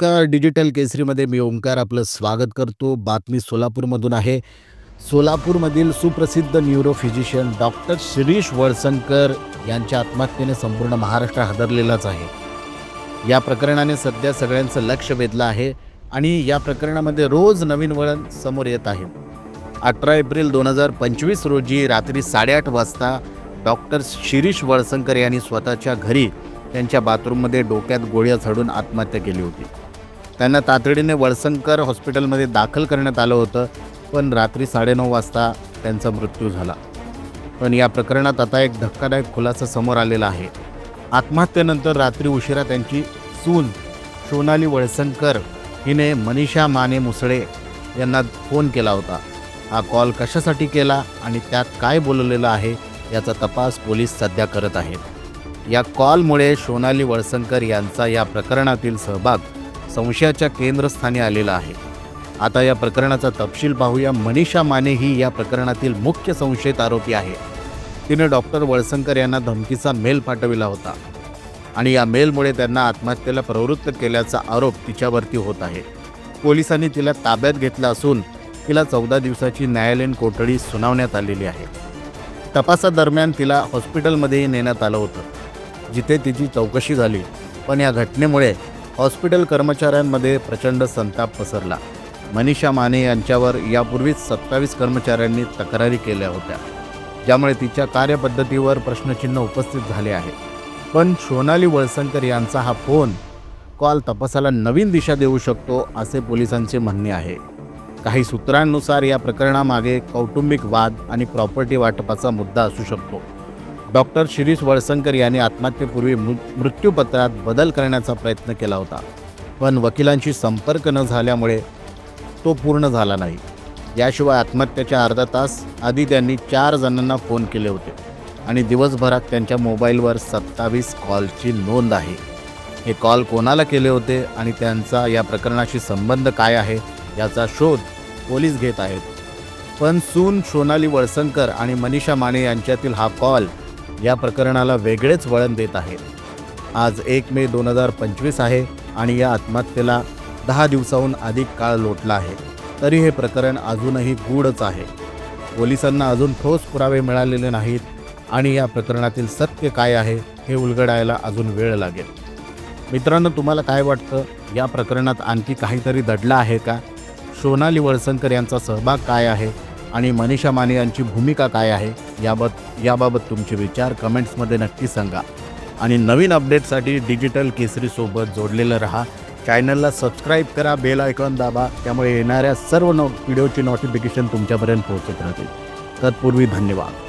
नमस्कार डिजिटल केसरीमध्ये मी ओंकार आपलं स्वागत करतो. बातमी सोलापूरमधून आहे. सोलापूरमधील सुप्रसिद्ध न्यूरोफिजिशियन डॉक्टर शिरीष वळसंकर यांच्या आत्महत्येने संपूर्ण महाराष्ट्र हादरलेलाच आहे. या प्रकरणाने सध्या सगळ्यांचं लक्ष वेधलं आहे आणि या प्रकरणामध्ये रोज नवीन वळण समोर येत आहे. अठरा एप्रिल दोन हजार पंचवीस रोजी रात्री साडेआठ वाजता डॉक्टर शिरीष वळसंकर यांनी स्वतःच्या घरी त्यांच्या बाथरूममध्ये डोक्यात गोळ्या झाडून आत्महत्या केली होती. त्यांना तातडीने वळसंकर हॉस्पिटलमध्ये दाखल करण्यात आलं होतं पण रात्री साडेनऊ वाजता त्यांचा मृत्यू झाला. पण या प्रकरणात आता एक धक्कादायक खुलासा समोर आलेला आहे. आत्महत्येनंतर रात्री उशिरा त्यांची सून सोनाली वळसंकर हिने मनीषा माने मुसळे यांना फोन केला होता. हा कॉल कशासाठी केला आणि त्यात काय बोललेलं आहे याचा तपास पोलीस सध्या करत आहेत. या कॉलमुळे सोनाली वळसंकर यांचा या प्रकरणातील सहभाग संशयाच्या केंद्रस्थानी आलेला आहे. आता या प्रकरणाचा तपशील पाहूया. मनीषा माने ही या प्रकरणातील मुख्य संशयित आरोपी आहे. तिने डॉक्टर वळसंकर यांना धमकीचा मेल पाठविला होता. आणि या मेलमुळे त्यांना आत्महत्येला प्रवृत्त केल्याचा आरोप तिच्यावरती होत आहे. पोलिसांनी तिला ताब्यात घेतलं असून तिला चौदा दिवसाची न्यायालयीन कोठडी सुनावण्यात आलेली आहे. तपासादरम्यान तिला हॉस्पिटलमध्येही नेण्यात आलं होतं. जिथे तिची चौकशी झाली. पण या घटनेमुळे हॉस्पिटल कर्मचाऱ्यांमध्ये प्रचंड संताप पसरला. मनीषा माने यांच्यावर यापूर्वीच सत्तावीस कर्मचाऱ्यांनी तक्रारी केल्या होत्या. ज्यामुळे तिच्या कार्यपद्धतीवर प्रश्नचिन्ह उपस्थित झाले आहे. पण सोनाली वळसंकर यांचा हा फोन कॉल तपासाला नवीन दिशा देऊ शकतो असे पोलिसांचे म्हणणे आहे. काही सूत्रांनुसार या प्रकरणामागे कौटुंबिक वाद आणि प्रॉपर्टी वाटपाचा मुद्दा असू शकतो. डॉक्टर शिरीष वळसंकर यांनी आत्महत्येपूर्वी मृ मृत्यूपत्रात बदल करण्याचा प्रयत्न केला होता. पण वकिलांशी संपर्क न झाल्यामुळे तो पूर्ण झाला नाही. याशिवाय आत्महत्येच्या अर्धा तास आधी त्यांनी चार जणांना फोन केले होते आणि दिवसभरात त्यांच्या मोबाईलवर सत्तावीस कॉलची नोंद आहे. हे कॉल कोणाला केले होते आणि त्यांचा या प्रकरणाशी संबंध काय आहे याचा शोध पोलीस घेत आहेत. पण सून सोनाली वळसंकर आणि मनीषा माने यांच्यातील हा कॉल या प्रकरणाला वेगळेच वळण देत आहे आज एक मे दोन हजार पंचवीस आहे आणि या आत्महत्येला दहा दिवसाहून अधिक काळ लोटला आहे. तरी हे प्रकरण अजूनही गूढच आहे. पोलिसांना अजून ठोस पुरावे मिळालेले नाहीत आणि या प्रकरणातील सत्य काय आहे हे उलगडायला अजून वेळ लागेल. मित्रांनो तुम्हाला काय वाटतं? या प्रकरणात आणखी काहीतरी दडलं आहे का? सोनाली वळसंकर यांचा सहभाग काय आहे? आणि मनीषा माने यांची भूमिका काय आहे याबाबत याबाबत तुमचे विचार कमेंट्समध्ये नक्की सांगा. आणि नवीन अपडेटसाठी डिजिटल केसरीसोबत जोडलेलं रहा. चॅनलला सबस्क्राईब करा बेल आयकॉन दाबा त्यामुळे येणाऱ्या सर्व नो व्हिडिओची नोटिफिकेशन तुमच्यापर्यंत पोहोचत राहतील. तत्पूर्वी धन्यवाद.